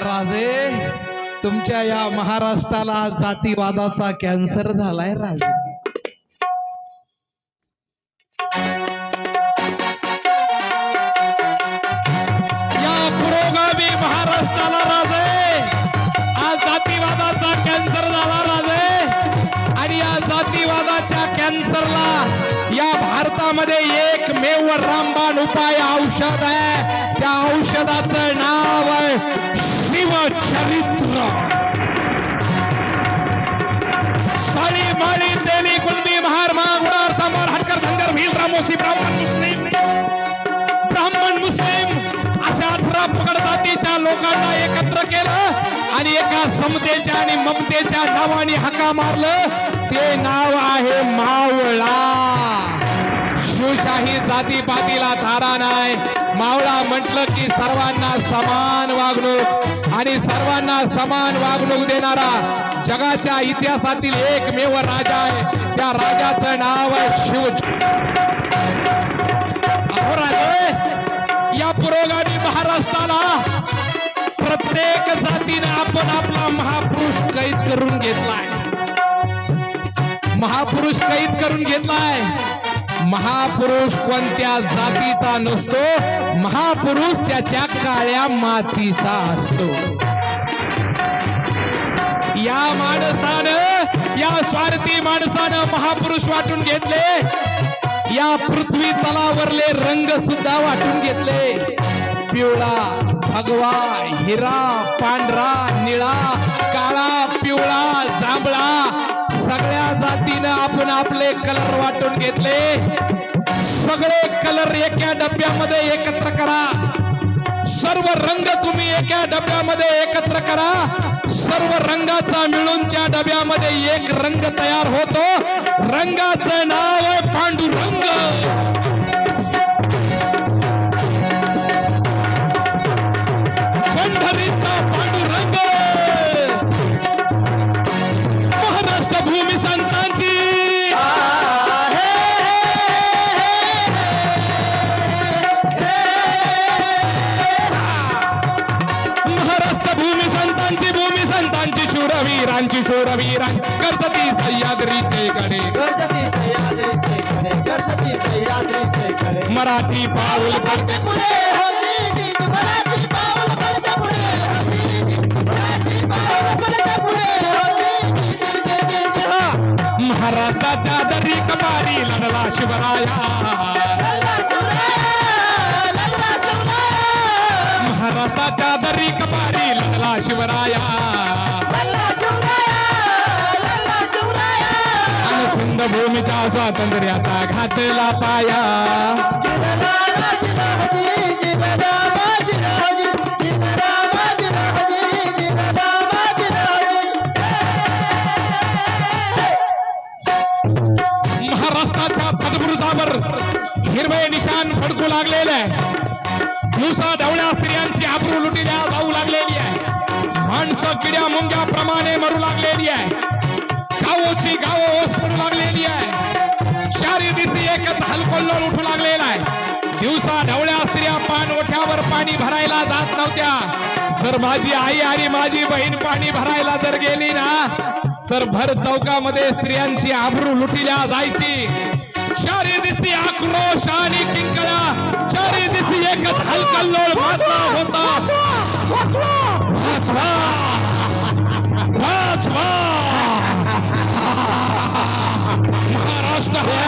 राजे तुमच्या या महाराष्ट्राला जातीवादाचा कॅन्सर झालाय राजे. या भारतामध्ये एकमेव रामबाण उपाय औषध आहे. त्या औषधाचं नाव आहे शिवचरित्र. साळी माळी तेली कुणबी महार मागुडार चांबार हटकर धनगर भील रामोशी ब्राह्मण मुस्लिम. ब्राह्मण मुस्लिम. अशा अठरा पकड जातीच्या लोकांना एकत्र केलं आणि एका समतेच्या आणि ममतेच्या नावाने हका मारलं. ते नाव आहे मावळा. शिवशाही जातीपातीला धारा नाही. मावळा म्हटलं की सर्वांना समान वागणूक आणि सर्वांना समान वागणूक देणारा जगाच्या इतिहासातील एकमेव राजा आहे. त्या राजाचं नाव आहे शिव या पुरोगामी महाराष्ट्राला प्रत्येक जातीने आपण आपला महापुरुष कैद करून घेतलाय. महापुरुष कैद करून घेतलाय. महापुरुष कोणत्या जातीचा नसतो महापुरुष त्याच्या काळ्या मातीचा असतो. या माणसानं या स्वार्थी माणसानं महापुरुष वाटून घेतले. या पृथ्वी तलावरले रंग सुद्धा वाटून घेतले. पिवळा भगवा हिरा पांढरा निळा काळा पिवळा जांभळा सगळ्या जातीनं आपण आपले कलर वाटून घेतले. सगळे कलर एका डब्यामध्ये एकत्र करा. सर्व रंग तुम्ही एका डब्यामध्ये एकत्र करा. सर्व रंगाचा मिळून त्या डब्यामध्ये एक रंग तयार होतो. रंगाचं शूरवीरांची शूरवीरां करसती सह्याद्रीचे गडे गणपती सह्याद्रीचे खरे गणपती सह्याद्रीचे खरे मराठी पाऊल पडते पुढे जी मराठी पाऊल पडते पुढे मराठी पाऊल पडते पुढे जी जी जी जी हा महाराष्ट्राच्या दरी कबारी लढला शिवराया लल्ला शिवराया लल्ला शिवराया महाराष्ट्राच्या दरी कबारी लढला शिवराया भूमीच्या स्वातंत्र्याचा घातला पाया. महाराष्ट्राच्या पदपुरुषावर हिरवे निशान फडकू लागलेले आहे. दिवसा ढवळ्या स्त्रियांची आबरू लुटील्या जाऊ लागलेली आहे. माणसं किड्या मुंग्याप्रमाणे मरू लागलेली आहे. गावोची गावो ओस पडू लागलेली आहे. शारी दिसी एकच हलकोल्लोळ उठू लागलेला आहे. दिवसा ढवळ्या स्त्रिया पान ओठ्यावर पाणी भरायला जात नव्हत्या. जर माझी आई आणि माझी बहीण पाणी भरायला जर गेली ना तर भर चौकामध्ये स्त्रियांची आबरू लुटिल्या जायची. चारी दिसी आक्रोश आणि किंकळ्या चारी दिसी एकच हलकल्लोळ माजला होता. वाचवा. वाचवा.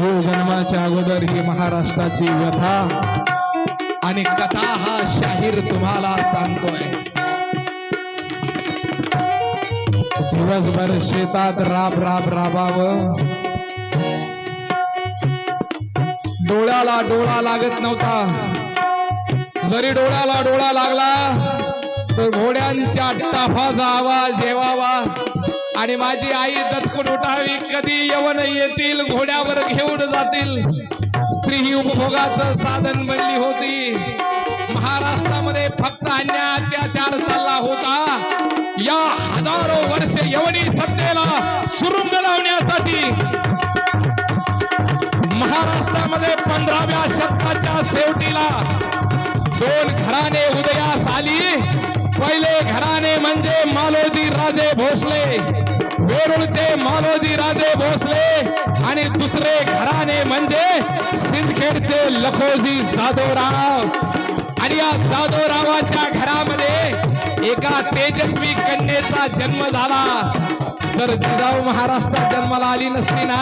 शिवजन्माच्या अगोदर ही महाराष्ट्राची व्यथा आणि कथा हा शाहीर तुम्हाला सांगतोय. दिवसभर शेतात राब राब राबावं. डोळ्याला डोळा लागत नव्हता. जरी डोळ्याला डोळा लागला तर घोड्यांच्या टाफाचा आवाज हेवावा आणि माझी आई दचकून उठावी. कधी यवन येतील घोड्यावर घेऊन जातील. स्त्री ही उपभोगाचं साधन बनली होती. महाराष्ट्रामध्ये फक्त अन्याय अत्याचार चालला होता. या हजारो वर्ष यवनी सत्तेला सुरुंग लावण्यासाठी महाराष्ट्रामध्ये पंधराव्या शतकाच्या शेवटीला दोन घराणे उदयास आली. पहिले घराणे म्हणजे मालोजी. राजे भोसले वेरूळचे मालोजी राजे भोसले आणि दुसरे घराणे म्हणजे सिंदखेडचे लखोजी जाधवराव. आणि या जाधवरावाच्या घरामध्ये एका तेजस्वी कन्येचा जन्म झाला. जर जिजाऊ महाराष्ट्रात जन्माला आली नसती ना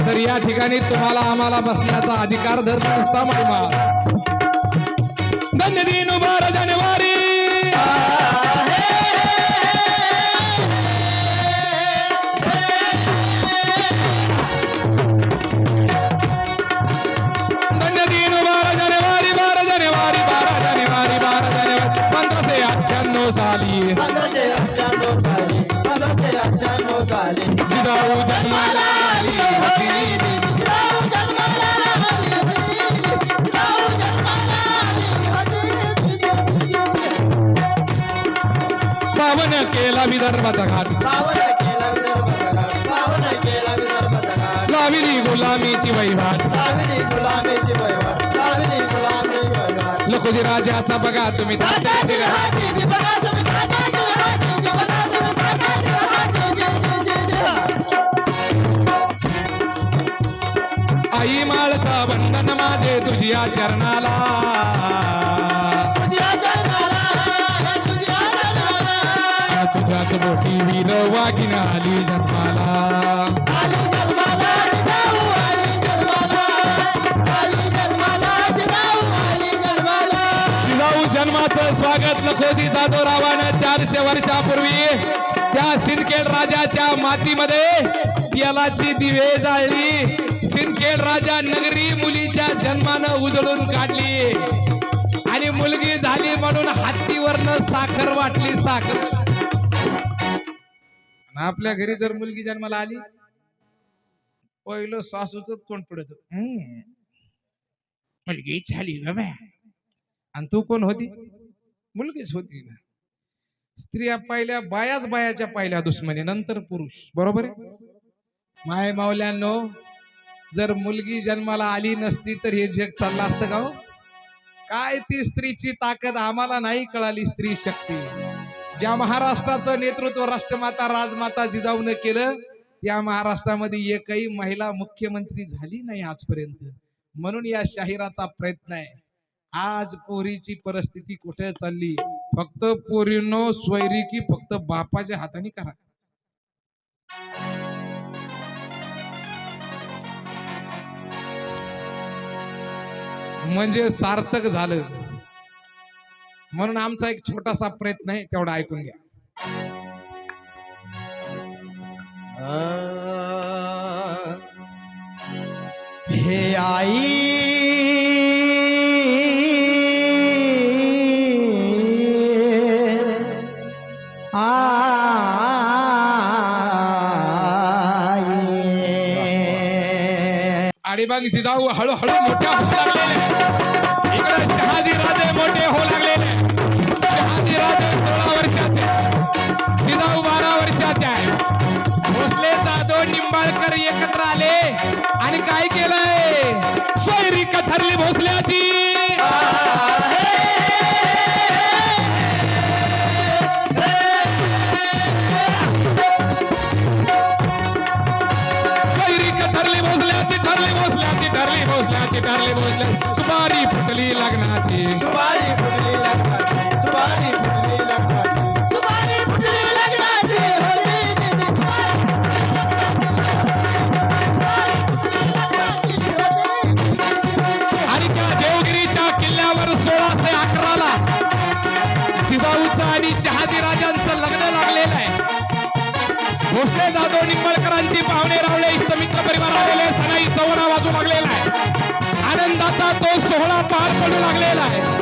तर या ठिकाणी तुम्हाला आम्हाला बसण्याचा अधिकार धरला नसता महिमा धन्य दिन बारा जानेवारी अठ्ठ्याण्णव जिजाऊ जन्माला आली जिजाऊ जन्माला आली जिजाऊ जन्माला आली पावन केला विदर्भाचा घाट पावन केला विदर्भाचा घाट. पावन केला विदर्भाचा घाट. लाविली गुलामीची वैभाट लाविली गुलामीची वैभाट लाविली गुलामी वैभाट लखोजी राजाचा बघा तुम्ही बघा माळचा बंधन माझे तुझ्या चरणाला. तुझ्याच बोटी वीर वागिन आली जन्माला. जन्माचं स्वागत लखोजी जाधवरावानं चारशे वर्षापूर्वी त्या सिंदखेड राजाच्या मातीमध्ये तेलाची दिवे जाळली. सिंदखेड राजा नगरी मुलीच्या जन्मानं उजळून काढली. आणि मुलगी झाली म्हणून हत्तीवरनं साखर वाटली साखर. आणि आपल्या घरी जर मुलगी जन्माला आली पहिलं सासूच तोंड पडत. मुलगी झाली ग आणि तू कोण होती? मुलगीच होती ना. स्त्रिया पाहिल्या बायाच बायाच्या पाहिल्या दुश्मनी नंतर पुरुष. बरोबर आहे? माय मावल्यांनो जर मुलगी जन्माला आली नसती तर हे जग चाललं असतं का हो? काय ती स्त्रीची ताकद आम्हाला नाही कळाली स्त्री शक्ती. ज्या महाराष्ट्राचं नेतृत्व राष्ट्रमाता राजमाता जिजाऊन केलं त्या महाराष्ट्रामध्ये एकही महिला मुख्यमंत्री झाली नाही आजपर्यंत. म्हणून या शाहिराचा प्रयत्न आहे. आज पोरीची परिस्थिती कुठे चालली? फक्त पोरीनो स्वैरी की फक्त बापाच्या हाताने करा. म्हणजे सार्थक झालं. म्हणून आमचा एक छोटासा प्रयत्न आहे तेवढा ऐकून घ्या. हे आई आई जिजाऊ हळूहळू मोठ्या होऊ लागलेल्या इकडे शहाजी राजे मोठे होऊ लागलेले शहाजी राजे सोळा वर्षाचे. जिजाऊ बारा वर्षाचे आहे. भोसले जाधव निंबाळकर एकत्र आले. आणि काय केलंय? सोयरी कथरली भोसल्याची. परिवार आलेले सणाई चवणा वाजू लागलेला आहे. आनंदाचा तो सोहळा पार पडू लागलेला आहे.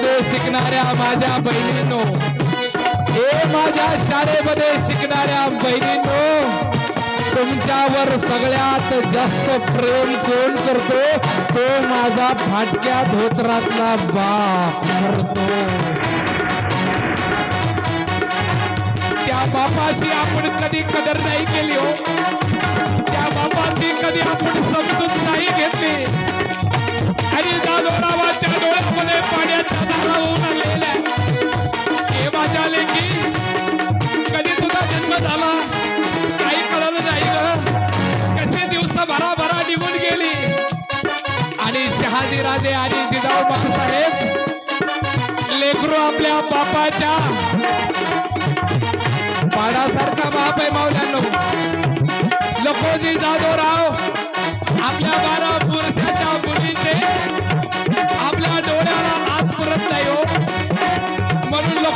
शाळेमध्ये शिकणाऱ्या माझ्या बहिणींनो. हे माझ्या शाळेमध्ये शिकणाऱ्या बहिणींनो तुमच्यावर सगळ्यात जास्त प्रेम कोण करतो? तो माझा फाटक्या धोत्रातला बाप करतो. त्या बापाची आपण कधी कदर नाही केली हो. त्या बापाची कधी आपण समजून नाही घेतली. आणि त्या डोळावाच्या डोळ्यामध्ये पाण्या हे माझ्या जन्म झाला काही दिवस भराभरा निघून गेली आणि राजे आणि जिजाऊ बाबासाहेब लेकरू आपल्या बापाच्या पाडासारखा बाप आहे मावल्यानो लखोजी जाधवराव आपल्या बारा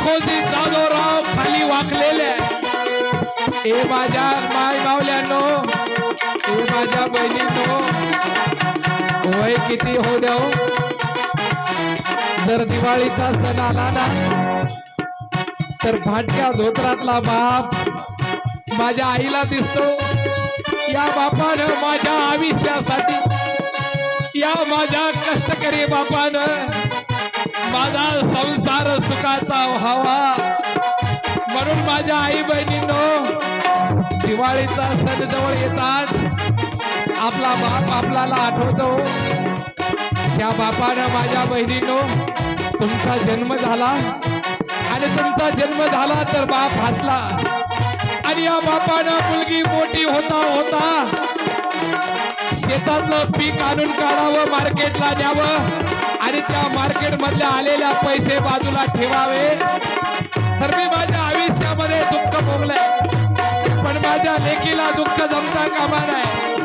म्हणून जाधवराव खाली वाकलेले. हे माझ्या माय गावल्यानो हे माझ्या बहिणीनो वय किती हो द्या जर दिवाळीचा सण आला ना तर भाटक्या धोत्रातला बाप माझ्या आईला दिसतो. या बापानं माझ्या आयुष्यासाठी या माझ्या कष्टकरी बापानं माझा संसार सुखाचा व्हावा. म्हणून माझ्या आई बहिणींनो दिवाळीचा सण जवळ येतात. आपला बाप आपल्याला आठवतो. ज्या बापानं माझ्या बहिणींनो तुमचा जन्म झाला. आणि तुमचा जन्म झाला तर बाप हसला. आणि या बापानं मुलगी मोठी होता होता शेतातलं पीक आणून काढावं मार्केटला द्यावं आणि त्या मार्केट मधल्या आलेल्या पैसे बाजूला ठेवावे. तर मी माझ्या आयुष्यामध्ये दुःख भोगलंय. पण माझ्या लेकीला दुःख जमता कामा नाही.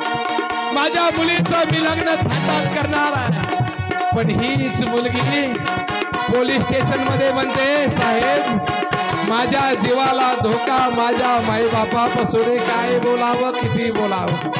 माझ्या मुलीचं मी लग्न थाटात करणार आहे. पण हीच मुलगी पोलीस स्टेशनमध्ये म्हणते साहेब माझ्या जीवाला धोका माझ्या माईबापापासून काय बोलावं किती बोलावं?